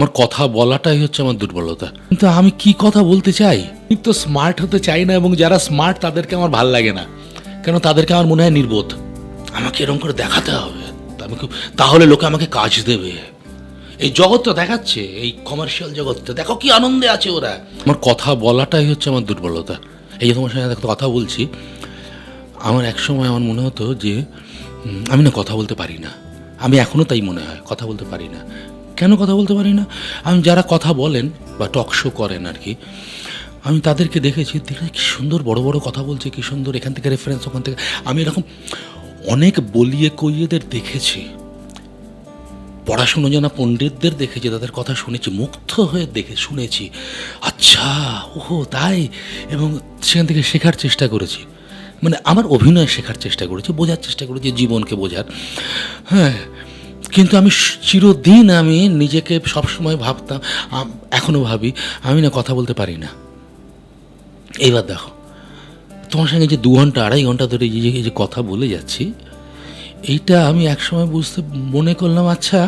আমার কথা বলাটাই হচ্ছে আমার দুর্বলতা। কিন্তু আমি কি কথা বলতে চাই? আমি তো স্মার্ট হতে চাই না এবং যারা স্মার্ট তাদেরকে আমার ভালো লাগে না। কেন তাদেরকে আমার মনে হয় নির্বোধ। আমাকে এরকম করে দেখাতে হবে। তাহলে লোকে আমাকে কাজ দেবে। এই জগৎটা দেখাচ্ছে, এই কমার্শিয়াল জগৎটা। দেখো কি আনন্দে আছে ওরা। আমার কথা বলাটাই হচ্ছে আমার দুর্বলতা। এই যে তোমার সঙ্গে কথা বলছি, আমার এক সময় আমার মনে হতো যে আমি না কথা বলতে পারি না। আমি এখনও তাই মনে হয়, কথা বলতে পারি না। কেন কথা বলতে পারি না? আমি যারা কথা বলেন বা টক শো করেন আর কি, আমি তাদেরকে দেখেছি দেখে কি সুন্দর বড় বড় কথা বলছে, কি সুন্দর এখান থেকে রেফারেন্স ওখান থেকে। আমি এরকম অনেক বলিয়ে কইয়েদের দেখেছি। পড়াশুনো জানা পণ্ডিতদের দেখেছি, তাদের কথা শুনেছি, মুগ্ধ হয়ে দেখে শুনেছি। আচ্ছা ওহো, তাই? এবং সেখান থেকে শেখার চেষ্টা করেছি। মানে আমার অভিনয় শেখার চেষ্টা করেছি, বোঝার চেষ্টা করেছি, জীবনকে বোঝার। হ্যাঁ কিন্তু আমি চিরদিন আমি নিজেকে সবসময় ভাবতাম এখনও ভাবি, আমি না কথা বলতে পারি না। এইবার দেখো, তোমার সঙ্গে যে দু ঘণ্টা, আড়াই ঘণ্টা ধরে এই যে কথা বলে যাচ্ছি, এইটা আমি একসময় বুঝতে মনে করলাম আচ্ছা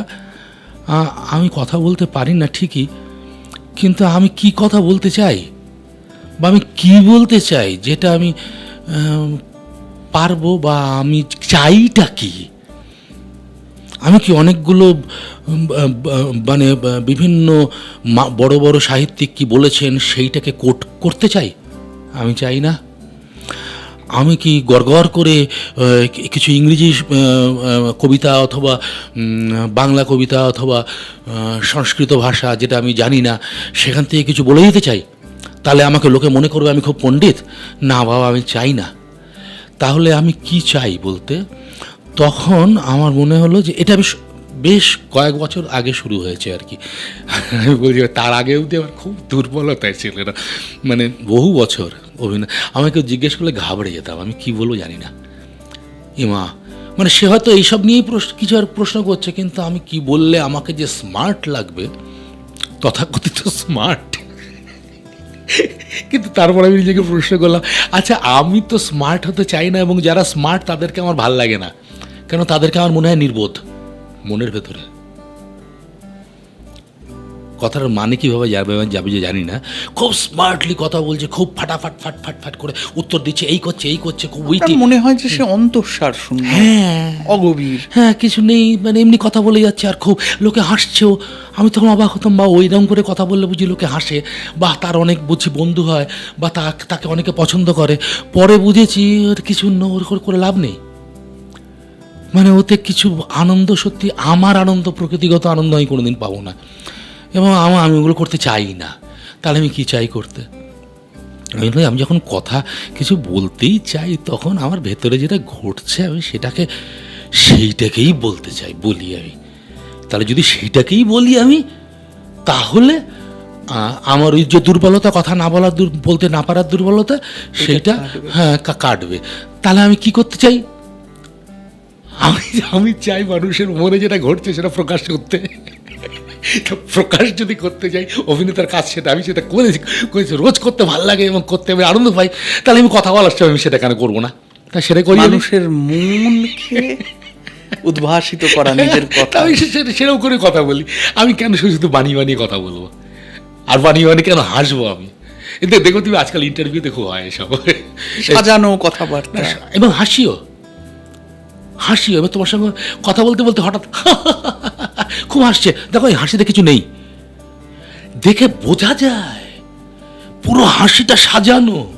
আমি কথা বলতে পারি না ঠিকই, কিন্তু আমি কি কথা বলতে চাই? বা আমি কি বলতে চাই? যেটা আমি, পারব বা আমি চাইটা কি? আমি কি অনেকগুলো মানে বিভিন্ন বড় বড় সাহিত্যিক কি বলেছেন সেইটাকে কোট করতে চাই? আমি চাই না। আমি কি গড়গড় করে কিছু ইংরেজি কবিতা অথবা বাংলা কবিতা অথবা সংস্কৃত ভাষা যেটা আমি জানি না, সেখান থেকে কিছু বলে দিতে চাই? তাহলে আমাকে লোকে মনে করবে আমি খুব পণ্ডিত। না বাবা, আমি চাই না। তাহলে আমি কি চাই বলতে? তখন আমার মনে হলো যে এটা বেশ বেশ কয়েক বছর আগে শুরু হয়েছে আর কি। আমি তার আগে অবধি আমার খুব দুর্বলতায় ছিল না মানে বহু বছর অভিনয়। আমাকে জিজ্ঞেস করলে ঘাবড়ে যেতাম, আমি কি বলব জানি না। ইমা মানে সে হয়তো এইসব নিয়েই প্রশ্ন, কিছু আর প্রশ্ন করছে, কিন্তু আমি কি বললে আমাকে যে স্মার্ট লাগবে, তথাকথিত স্মার্ট কিন্তু তারপর আমি নিজেকে প্রশ্ন করলাম আচ্ছা আমি তো স্মার্ট হতে চাই না, এবং যারা স্মার্ট তাদেরকে আমার ভালো লাগে না। কেন তাদেরকে আমার মনে হয় নির্বোধ? মনের ভেতরে। কথার মানে কীভাবে যাবে যাবে যে জানি না। খুব স্মার্টলি কথা বলছে খুব ফাটাফাট ফাট ফাট ফাট করে উত্তর দিচ্ছে এই করছে এই করছে খুব উইটি মনে হয় যে সে অন্তঃসার শূন্য হ্যাঁ। অগভীর। হ্যাঁ কিছু নেই মানে এমনি কথা বলে যাচ্ছে আর খুব লোকে হাসছেও। আমি তখন অবাক হতাম বা ওইরকম করে কথা বললে বুঝি লোকে হাসে। বা তার অনেক বুঝি বন্ধু হয় বা তাকে অনেকে পছন্দ করে। পরে বুঝেছি কিছু ন- ওর করে লাভ নেই। মানে ওতে কিছু আনন্দ সত্যি আমার আনন্দ প্রকৃতিগত আনন্দ আমি কোনোদিন পাবো না। এবং আমার আমি ওগুলো করতে চাই না। তাহলে আমি কী চাই করতে? আমি যখন কথা কিছু বলতেই চাই তখন আমার ভেতরে যেটা ঘটছে আমি সেটাকে সেইটাকেই বলতে চাই বলি আমি। তাহলে যদি সেইটাকেই বলি আমি তাহলে আমার ওই যে দুর্বলতা কথা না বলার বলতে না পারার দুর্বলতা সেটা হ্যাঁ কা- কাটবে। তাহলে আমি কি করতে চাই? আমি আমি চাই মানুষের মনে যেটা ঘটছে সেটা প্রকাশ করতে। প্রকাশ যদি করতে চাই অভিনেতার কাজ সেটা আমি সেটা করেছি করেছি। রোজ করতে ভালো লাগে এবং করতে আমি আনন্দ পাই। তাহলে আমি কথা বলার সময় আমি সেটা কেন করব না? তা সেটা করি মানুষের মনকে উদ্ভাসিত করা নিজের কথা। আমি সে- সে- সেরকম করে কথা বলি। আমি কেন শুধু শুধু বানিয়ে বানিয়ে কথা বলব? আর বানিয়ে বানিয়ে কেন হাসবো আমি? এতে দেখো তুমি আজকাল ইন্টারভিউতে খুব হয় এসব। সাজানো কথাবার্তা। এবং হাসিও। হাসিও এবার তোমার সঙ্গে কথা বলতে বলতে হঠাৎ খুব হাসছে। দেখো, এই হাসিতে কিছু নেই। দেখে বোঝা যায়, পুরো হাসিটা সাজানো।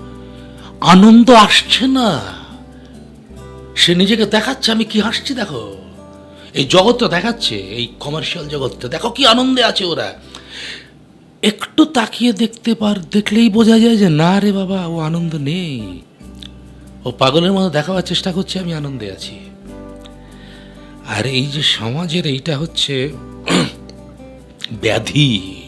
আনন্দ আসছে না। সে নিজেকে দেখাচ্ছে, আমি কি হাসছি দেখো। এই জগৎটা দেখাচ্ছে, এই কমার্শিয়াল জগৎটা। দেখো কি আনন্দে আছে ওরা। একটু তাকিয়ে দেখতে পার, দেখলেই বোঝা যায় যে, না রে বাবা, ও আনন্দ নেই। ও পাগলের মতো দেখাবার চেষ্টা করছে, আমি আনন্দে আছি। আর এই যে সমাজের এইটা হচ্ছে ব্যাধি।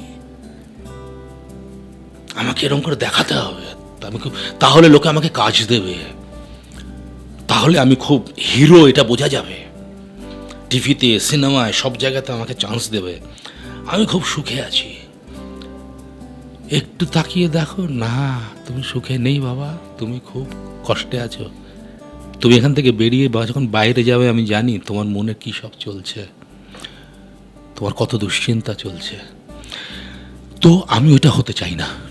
আমাকে এরকম করে দেখাতে হবে। আমি খুব তাহলে লোকে আমাকে কাজ দেবে। তাহলে আমি খুব হিরো, এটা বোঝা যাবে। টিভিতে, সিনেমায়, সব জায়গাতে আমাকে চান্স দেবে। আমি খুব সুখে আছি। একটু তাকিয়ে দেখো, না, তুমি সুখে নেই বাবা, তুমি খুব কষ্টে আছো। তুমি এখান থেকে বেরিয়ে বা যখন বাইরে যাবে, আমি জানি তোমার মনে কী সব চলছে। তোমার কত দুশ্চিন্তা চলছে। তো আমি ওইটা হতে চাই না।